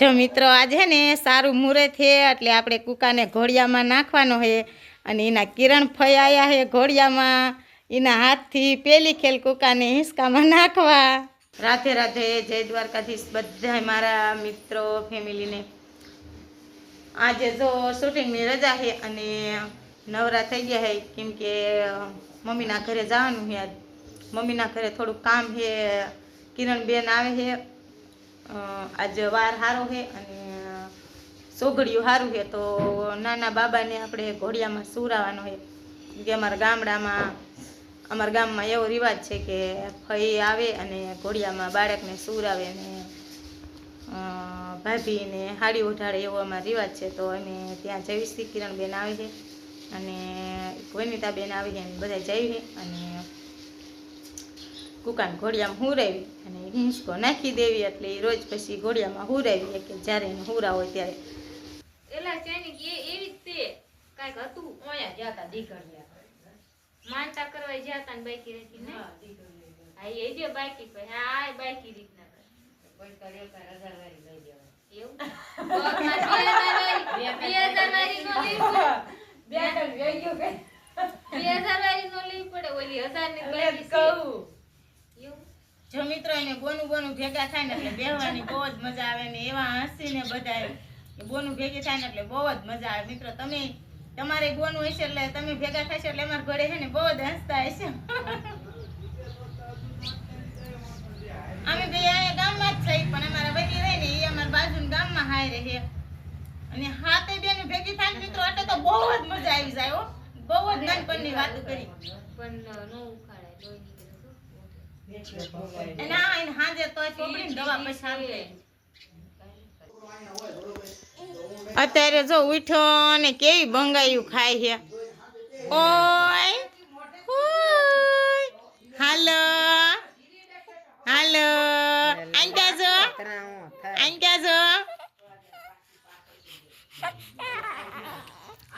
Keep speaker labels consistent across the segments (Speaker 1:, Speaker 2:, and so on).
Speaker 1: જો મિત્રો આજે ને સારું મુહૂર્ત છે, એટલે આપણે કૂકાને ઘોડિયામાં નાખવાનો છે. અને એના કિરણ ફયાયા છે ઘોડિયામાં. એના હાથથી પેલી ખેલ કૂકાને હિંસકામાં નાખવા. રાધે રાધે, જય દ્વારકાધીશ બધા મારા મિત્રો, ફેમિલીને. આજે જો શૂટિંગની રજા છે અને નવરા થઈ ગયા છે, કેમ કે મમ્મીના ઘરે જવાનું છે આજ. મમ્મીના ઘરે થોડું કામ છે, કિરણબેન આવે છે. આજે વાર સારો છે અને સોગડિયું સારું છે તો નાના બાબાને આપણે ઘોડિયામાં સુરાવાનો છે કે અમારા ગામડામાં, અમારા ગામમાં એવો રિવાજ છે કે ફઈ આવે અને ઘોડિયામાં બાળકને સુરાવે ને ભાભીને હાડી ઉઠાડે એવો અમારો રિવાજ છે. તો અમે ત્યાં જયશ્રી કિરણબેન આવે છે અને વનિતાબેન આવી છે બધા જઈએ અને કુકાન ઘોડિયામાં હુરાવી અને હિંચકો નાખી દેવી એટલે એ રોજ પછી ઘોડિયામાં હુરાવી કે જ્યારે એને હુરા હોય ત્યારે.
Speaker 2: એલા સૈનિક એ એવી જ તે કાંઈક હતું ઓયા જાતા દીકરીયા માનતા કરવા જાતા ને બાઈકી રહેતી ને? હા એ જે બાઈકી પર હા આ બાઈકી રીતના હજાર વાળી- પડે. બે હજાર વાળી નો લેવી પડે. ઓલી હજારની. એવું?
Speaker 1: જો મિત્રો એને ગોનું ગોનું ભેગા થાય ને એટલે બેહવાની બહુ જ મજા આવે ને એવા હસીને બધા ગોનું ભેગી થાય ને એટલે બહુ જ મજા આવે. મિત્રો, તમે, તમારે ગોનું હશે એટલે તમે ભેગા થશો એટલે અમારા ઘરે છે ને બહુ જ હસતા હશે. અમે બે અહીંયા ગામમાં જ થઈ પણ અમારા વતી રહે ને એ અમારા બાજુના ગામમાં હાય રહે અને હાથે બેન ભેગી થાય મિત્રો એટલે તો બહુ જ મજા આવી જાય હો. બહુ જ નાનપણની વાત કરી.
Speaker 2: પણ ન ઉખાડાય લોહી નીકળે તો.
Speaker 1: અને આ એને હાંજે તોય ચોપડીને દવા પછી આપે. અત્યારે જો ઉઠો ને કેવી બંગાયું ખાય છે ઓય ઓય હાલો હાલો આંટા જો આંટા જો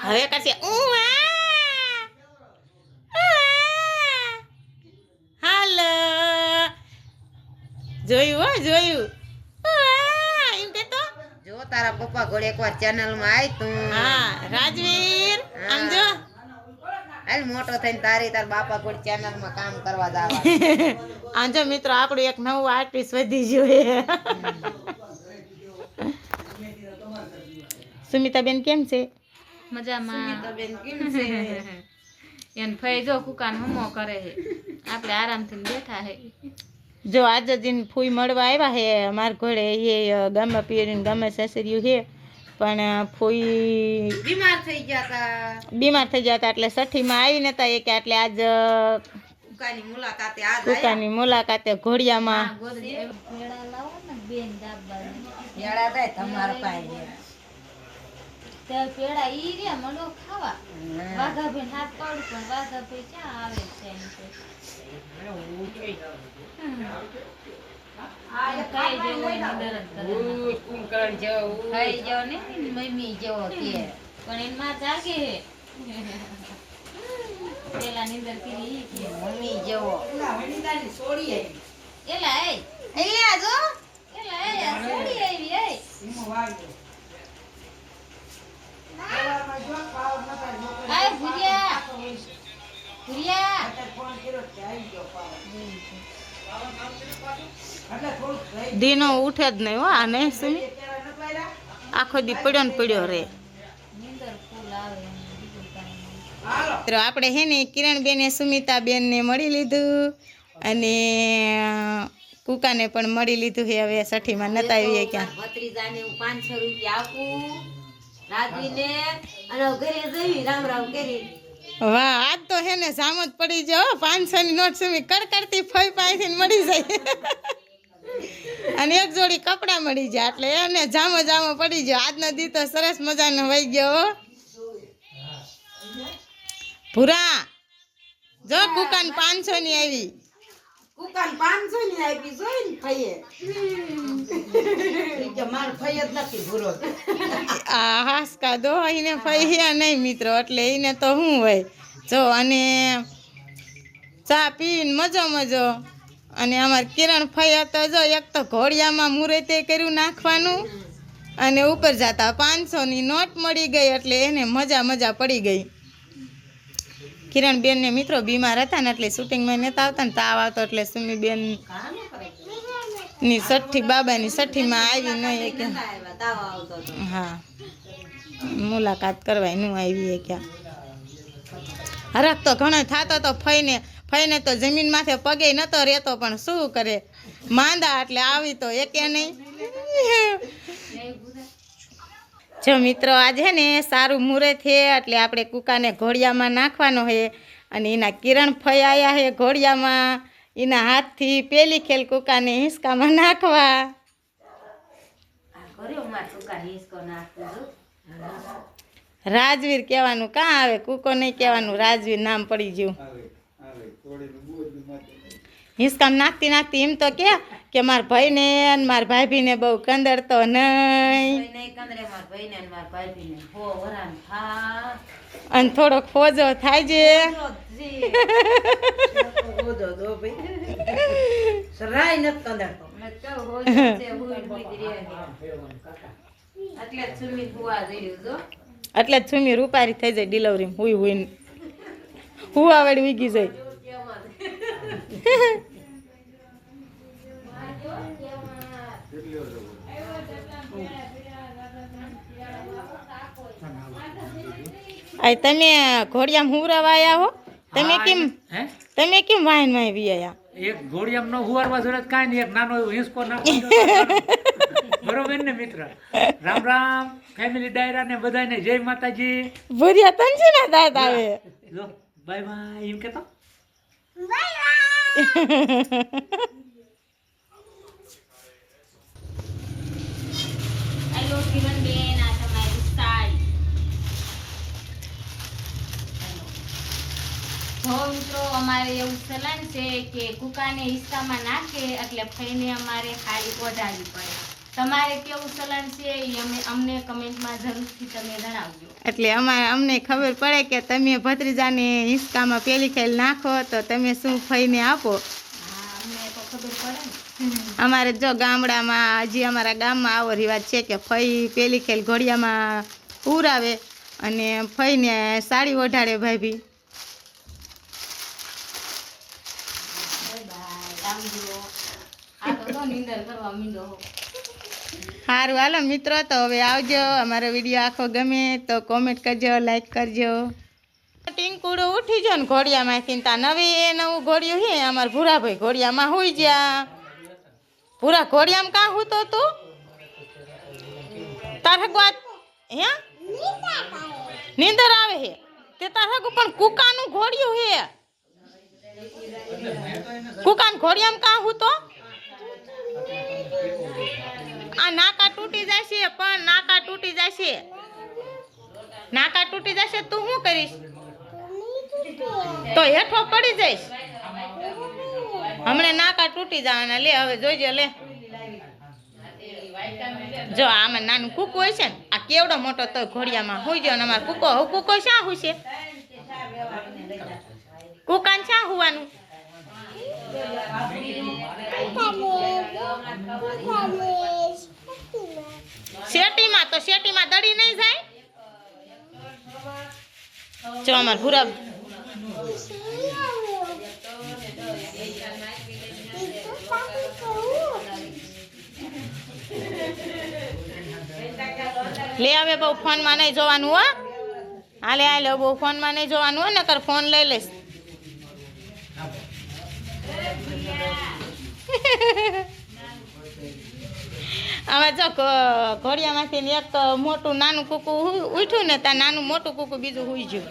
Speaker 1: હવે કરશે, ઉવા ઉવા. હાલો જોયું. જોયું એમ કેતો.
Speaker 3: જો તારા પપ્પા ઘોડે એકવાર ચેનલમાં આય તું.
Speaker 1: હા રાજવીર આમ જો.
Speaker 3: હાલ મોટો થઈને તારી તાર બાપા ઘોડે ચેનલમાં કામ કરવા જાવ.
Speaker 1: આમ જો મિત્રો આપણું એક નવું આર્ટિસ્ટ વધી જોઈએ સુમિતાબેન કેમ છે?
Speaker 2: મજામાં.
Speaker 3: સુમિતાબેન કેમ છે?
Speaker 2: એને ફઈ જો કુકાન હમો કરે છે. આપણે આરામથી બેઠા છે.
Speaker 1: જો આજે દિન ફૂઈ મળવા આવ્યા હે અમારા ઘરે એ ગામમાં પિયરીને ગામમાં સસર્યું હે પણ ફૂઈ
Speaker 3: બીમાર થઈ ગયા હતા
Speaker 1: બીમાર થઈ ગયા હતા એટલે સઠ્ઠીમાં આવી હતા એ કે એટલે આજ
Speaker 3: કુકાની મુલાકાતે
Speaker 1: ઘોડિયામાં.
Speaker 3: પાસે
Speaker 2: પેડા ઈ રે મનો ખાવા. વાઘાભાઈ હાથ પાડું પણ વાઘાભાઈ ક્યાં આવે છે એમ કે. પણ એની જાગે. પેલા નીંદર કરી
Speaker 3: મમ્મી જેવો.
Speaker 2: એલા એ
Speaker 3: જો.
Speaker 2: એલા એ સોડી આવી એ આય ભુરિયા ભુરિયા
Speaker 1: દીનો ઉઠે જ નહીં હો આને નહીં આખો દી પડ્યો ને પડ્યો રે. મિત્રો આપણે હે ને કિરણબેને સુમિતાબેનને મળી લીધું અને કુકાને પણ મળી લીધું છે હવે સઠીમાં નતા આવીએ ક્યાં?
Speaker 3: ભત્રીજાને હું પાંચસો રૂપિયા આપું. રાજવીને અને ઘરે જઈ રામ રામ કરી
Speaker 1: વાહ, આજ તો હે ને જામ જ પડી જાય પાંચસો ની નોટ સુમી કડકડતી ફઈ પાસેથી મળી જાય. અને એક જોડી કપડાં મળી જાય એટલે એને જામો જામો પડી ગયો. આજનો દી તો સરસ મજાનો વહી ગયો. ભૂરા, જો દુકાન પાંચસો ની આવી.
Speaker 3: કુકાન પાંચસો ની આપી જોઈ ને ફઈએ કે માર ફઈ જ નથી ભૂરો.
Speaker 1: આ હાસકા દો એને ફૈયા નહીં મિત્રો એટલે એને તો શું હોય. જો અને ચા પીને મજો મજો. અને અમારે કિરણ ફૈયા તો જો એક તો ઘોડિયામાં મુહૂર્તે કર્યું નાખવાનું. અને ઉપર જતા પાંચસોની નોટ મળી ગઈ એટલે એને મજા મજા પડી ગઈ. કિરણબેન ને મિત્રો બીમાર હતા ને એટલે શૂટિંગમાં નહોતા આવતા ને તાવ આવતો એટલે સુમીબેનની સઠ્ઠી, બાબાની સઠ્ઠીમાં આવી નહીં કે હા. મુલાકાત કરવાયનું આવી ક્યાં હરખ તો ઘણો થતો તો ફઈને ફઈને તો જમીન માથે પગે નતો રહેતો, પણ શું કરે? માંદા એટલે આવી તો એકે નહીં. જો મિત્રો આજે ને સારું મુહૂર્ત છે એટલે આપણે કૂકાને ઘોડિયામાં નાખવાનો છે અને એના કિરણ ફયાયા છે ઘોડિયામાં. એના હાથથી પેલી ખેલ કૂકાને હિંસકામાં નાખવા.
Speaker 3: માર
Speaker 1: રાજવીર કહેવાનું કાં આવે? કૂકો નહીં કહેવાનું. રાજવીર નામ પડી ગયું. હિંસકામાં નાખતી નાખતી એમ તો કે કે મારા ભાઈને અને મારા ભાભીને બહુ કંદરતો નહીં. અને થોડોક ફોજો થાય છે
Speaker 3: એટલે જ સુમી હુવા
Speaker 1: સુમી રૂપારી થઈ જાય ડિલિવરી હુઈ હુઈ હું આવડી વીગી જાય આ તમે ઘોડિયામ હુરાવા આવ્યા હો? તમે કેમ
Speaker 4: હે?
Speaker 1: તમે કેમ વાહનમાં આવી આયા?
Speaker 4: એક ઘોડિયામ નો હુવારવા જોડે કાંઈ નહીં એક નાનો હિંસકો નાખો બરોબર ને મિત્ર? રામ રામ ફેમિલી ડાયરા ને બધાને જય માતાજી.
Speaker 1: ભૂરિયા છે ને દાદા આવે?
Speaker 4: જો બાય બાય એમ કેતો?
Speaker 2: હેલો કિરણબેન આ તમારી સાડી જો મિત્રો અમારે એવું ચલન છે કે કુકાને હિસ્સામાં નાખે એટલે ફઈને અમારે ખાલી વધારવી પડે. તમારે કેવું ચલન છે એ અમે અમને કમેન્ટમાં જરૂરથી તમે જણાવજો.
Speaker 1: એટલે અમારે અમને ખબર પડે કે તમે ભત્રીજાને હિસ્કામાં પેલી ખેલ નાખો તો તમે શું ફઈને આપો? અમારે જો ગામડામાં હજી અમારા ગામમાં આવો રિવાજ છે કે ફઈ પેલી ખેલ ઘોડિયામાં ઉરાવે અને ફઈને સાડી ઓઢાડે ભાભી
Speaker 2: બાય બાય આવજો આ તો જો કરવા મીંડો હો.
Speaker 1: સારું હાલો મિત્રો, તો હવે આવજો. અમારો વીડિયો આખો ગમે તો કોમેન્ટ કરજો લાઈક કરજો. ટીંકુડું ઉઠી જો ને ઘોડિયામાંથી તા નવી એ નવું ઘોડિયું હે, અમારા ભૂરાભાઈ ઘોડિયામાં હોઈ જ્યા ભૂરા ઘોડિયામાં કાં હું તો? તું તાર વાત હે? નીંદર આવે હે. તે તાર હગું પણ કુકાનું ઘોડિયું હે. કુકાન ઘોડિયામાં કાં હું તો? આ નાકા તૂટી જશે, પણ નાકા તૂટી જશે. નાકા તૂટી જશે તું શું કરીશ? તો હેઠો પડી જઈશ. હમણાં નાકા તૂટી જવાના. લે, હવે જોઈજો, લે. જો, આમાં નાનું કૂકો હોય છે ને, આ કેવડો મોટો તો ઘોડિયામાં હોય ગયો ને અમારે કૂકો. હવે કૂકો શા હોય છે? કુકાન શા હોવાનું શેટીમાં તો શેટીમાં દડી નહીં જાય જો અમાર ભૂરા લે હવે બહુ ફોનમાં નહીં જોવાનું, હો. હાલે હાલે, બહુ ફોનમાં નહીં જોવાનું, હો, નકર ફોન લઈ લઈશ. આમાં જો ઘોડિયામાંથી એક મોટું નાનું કૂકું ઉઠ્યું ને ત્યાં નાનું મોટું કૂકું બીજું હુઈ ગયું.